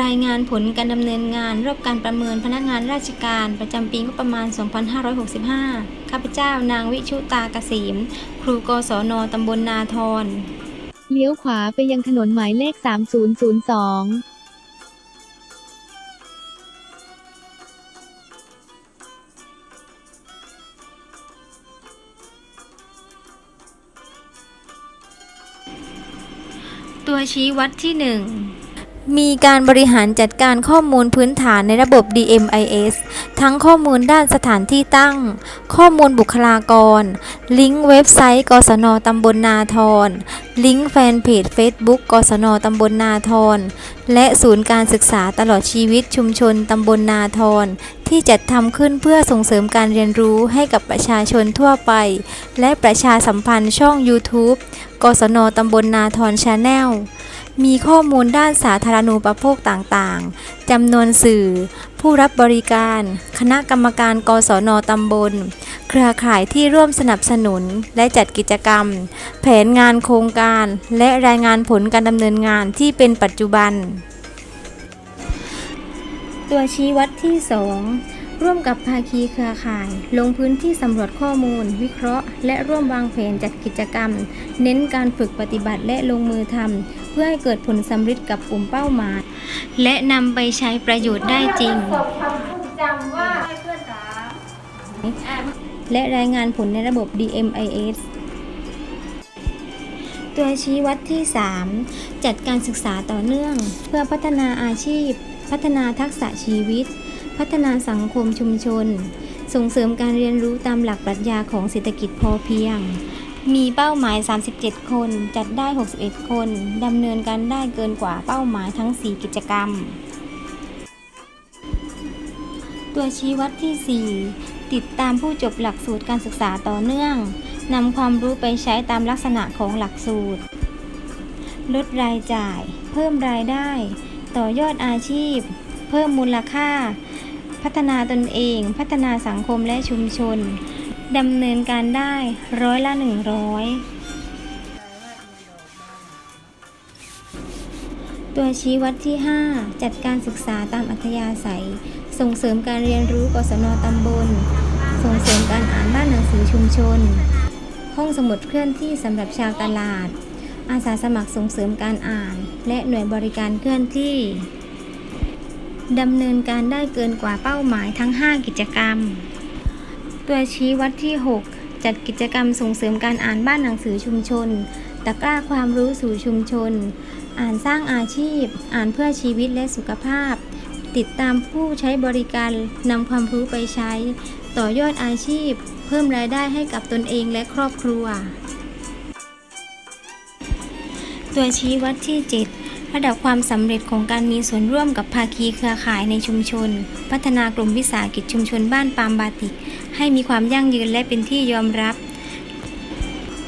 รายงานผลการดำเนินงานรอบการประเมินพนักงานราชการประจำปีงบประมาณ 2565 ข้าพเจ้านางวิชุตาเกษม ครูกศนตำบลนาทร เลี้ยวขวาไปยังถนนหมายเลข 3002ตัวชี้วัดที่ 1 มีการบริหารจัดการข้อมูลพื้นฐานในระบบ DMIS ทั้งข้อมูลด้านสถานที่ตั้ง ข้อมูลบุคลากร ลิงก์เว็บไซต์ กศนตำบลนาทร ลิงก์แฟนเพจ Facebook กศนตำบลนาทร และศูนย์การศึกษาตลอดชีวิตชุมชนตำบลนาทร ที่จัดทำขึ้นเพื่อส่งเสริมการเรียนรู้ให้กับประชาชนทั่วไป และประชาสัมพันธ์ช่อง YouTube กศนตำบลนาทรชาแนลมีข้อมูลด้านสาธารณูปโภคต่างๆ จำนวนสื่อ ผู้รับบริการ คณะกรรมการกศนตำบล เครือข่ายที่ร่วมสนับสนุนและจัดกิจกรรม แผนงานโครงการ และรายงานผลการดำเนินงานที่เป็นปัจจุบัน ตัวชี้วัดที่ 2 ร่วมกับภาคีเครือข่าย ลงพื้นที่สำรวจข้อมูล วิเคราะห์ และร่วมวางแผนจัดกิจกรรม เน้นการฝึกปฏิบัติและลงมือทำเพื่อให้เกิดผลสำฤทธิ์กับกลุ่มเป้าหมาย และนำไปใช้ประโยชน์ได้จริงและรายงานผลในระบบ DMIS ตัวชี้วัดที่ 3 จัดการศึกษาต่อเนื่อง เพื่อพัฒนาอาชีพ พัฒนาทักษะชีวิต พัฒนาสังคมชุมชน ส่งเสริมการเรียนรู้ตามหลักปรัชญาของเศรษฐกิจพอเพียง มีเป้าหมาย 37 คน จัดได้ 61 คน ดำเนินการได้เกินกว่าเป้าหมายทั้ง 4 กิจกรรม ตัวชี้วัดที่ 4 ติดตามผู้จบหลักสูตรการศึกษาต่อเนื่องนำความรู้ไปใช้ตามลักษณะของหลักสูตร ลดรายจ่าย เพิ่มรายได้ ต่อยอดอาชีพ เพิ่มมูลค่า พัฒนาตนเอง พัฒนาสังคมและชุมชนดำเนินการได้ร้อยละหนึ่งร้อยตัวชี้วัดที่ 5 จัดการศึกษาตามอัธยาศัย ส่งเสริมการเรียนรู้กศนตำบล ส่งเสริมการอ่านบ้านหนังสือชุมชน ห้องสมุดเคลื่อนที่สำหรับชาวตลาด อาสาสมัครส่งเสริมการอ่าน และหน่วยบริการเคลื่อนที่ ดำเนินการได้เกินกว่าเป้าหมายทั้ง 5 กิจกรรม ตัวชี้วัดที่ 6 จัดกิจกรรมส่งเสริมการอ่านบ้านหนังสือชุมชน ตะกร้าความรู้สู่ชุมชน อ่านสร้างอาชีพ อ่านเพื่อชีวิตและสุขภาพ ติดตามผู้ใช้บริการนำความรู้ไปใช้ ต่อยอดอาชีพ เพิ่มรายได้ให้กับตนเองและครอบครัว ตัวชี้วัดที่ 7 ระดับความสำเร็จของการมีส่วนร่วมกับภาคีเครือข่ายในชุมชน พัฒนากลุ่มวิสาหกิจชุมชนบ้านปามบาติก ให้มีความยั่งยืนและเป็นที่ยอมรับ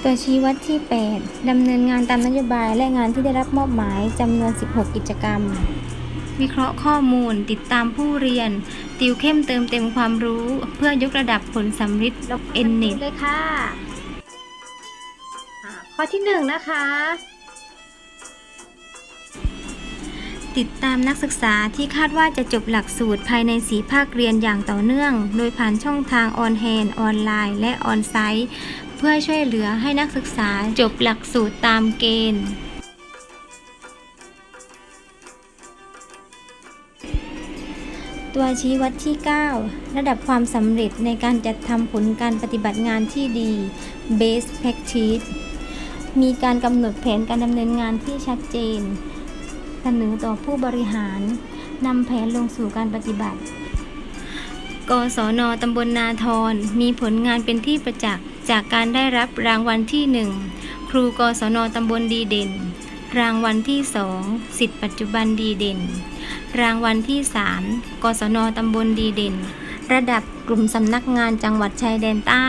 ตัวชี้วัดที่ 8 ดำเนินงานตามนโยบายและงานที่ได้รับมอบหมายจำนวน 16 กิจกรรม วิเคราะห์ข้อมูล ติดตามผู้เรียน ติวเข้มเติมเต็มความรู้ เพื่อยกระดับผลสำฤทธิ์เอ็นเน็ตเลยค่ะข้อที่1นะคะ ติดตามนักศึกษาที่คาดว่าจะจบหลักสูตรภายในสีภาคเรียนอย่างต่อเนื่อง โดยผ่านช่องทางออนแฮนออนไลน์ และออนไซต์เพื่อช่วยเหลือให้นักศึกษาจบหลักสูตรตามเกณฑ์ตัวชี้วัดที่ 9 ระดับความสำเร็จในการจัดทำผลการปฏิบัติงานที่ดี Base Practice มีการกำหนดแผนการดำเนินงานที่ชัดเจน เสนอต่อผู้บริหารนำแผนลงสู่การปฏิบัติ กศนตำบลนาทรมีผลงานเป็นที่ประจักษ์จากการได้รับรางวัลที่ 1 ครูกศนตำบลดีเด่น รางวัลที่ 2 สิทธิปัจจุบันดีเด่น รางวัลที่ 3 กศนตำบลดีเด่น ระดับกลุ่มสำนักงานจังหวัดชายแดนใต้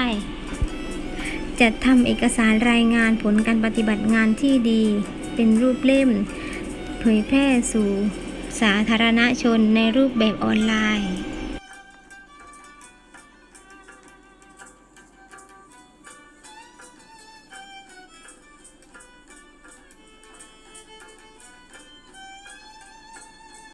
จัดทำเอกสารรายงานผลการปฏิบัติงานที่ดี เป็นรูปเล่ม เผยแพร่สู่สาธารณชนในรูปแบบออนไลน์